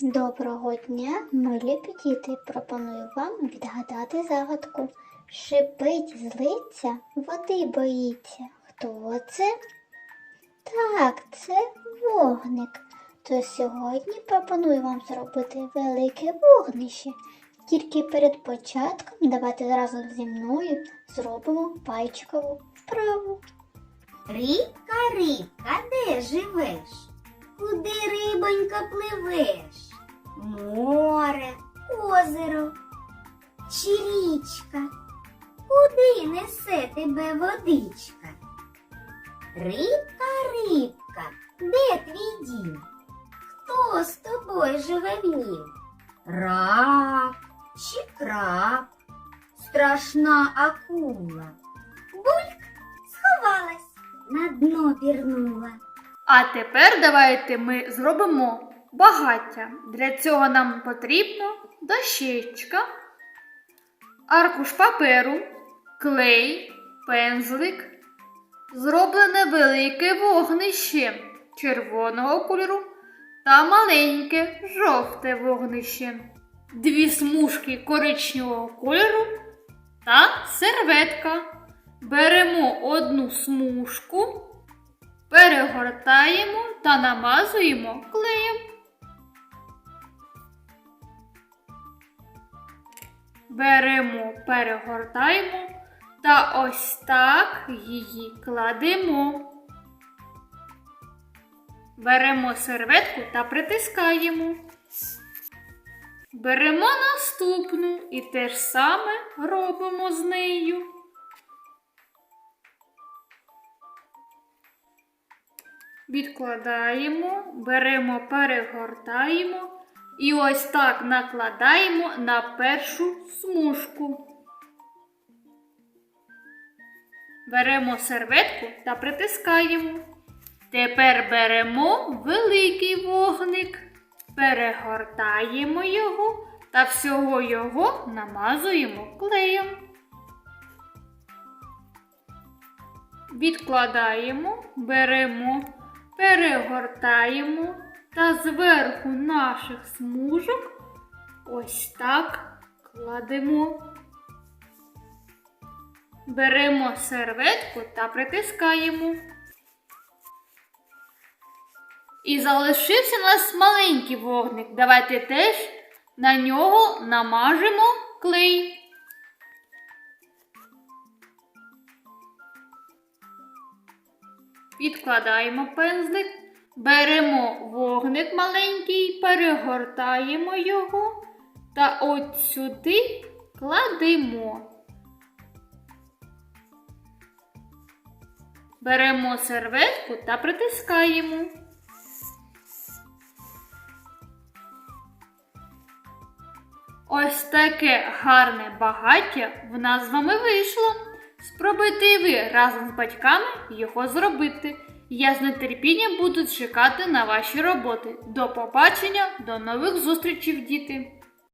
Доброго дня, милі діти. Пропоную вам відгадати загадку. Шипить, злиться, води боїться. Хто це? Так, це вогник. То сьогодні пропоную вам зробити велике вогнище. Тільки перед початком давайте разом зі мною зробимо пальчикову вправу. Рибка, рибка, де живеш? Куди рибонька пливеш? Озеро чи річка? Куди несе тебе водичка? Рибка, рибка, де твій дім? Хто з тобою живе в нім? Рак чи краб? Страшна акула. Бульк сховалась, на дно пірнула. А тепер давайте ми зробимо багаття. Для цього нам потрібно дощечка, аркуш паперу, клей, пензлик, зроблене велике вогнище червоного кольору та маленьке жовте вогнище, дві смужки коричневого кольору та серветка. Беремо одну смужку. Перегортаємо та намазуємо клеєм. Беремо, перегортаємо та ось так її кладемо. Беремо серветку та притискаємо. Беремо наступну і те ж саме робимо з нею. Відкладаємо, беремо, перегортаємо і ось так накладаємо на першу смужку. Беремо серветку та притискаємо. Тепер беремо великий вогник, перегортаємо його та всього його намазуємо клеєм. Відкладаємо, беремо, перегортаємо та зверху наших смужок ось так кладемо. Беремо серветку та притискаємо. І залишився у нас маленький вогник. Давайте теж на нього намажемо клей. Відкладаємо пензлик, беремо вогник маленький, перегортаємо його та от сюди кладемо. Беремо серветку та притискаємо. Ось таке гарне багаття в нас з вами вийшло. Спробуйте і ви разом з батьками його зробити. Я з нетерпінням буду чекати на ваші роботи. До побачення, до нових зустрічей, діти!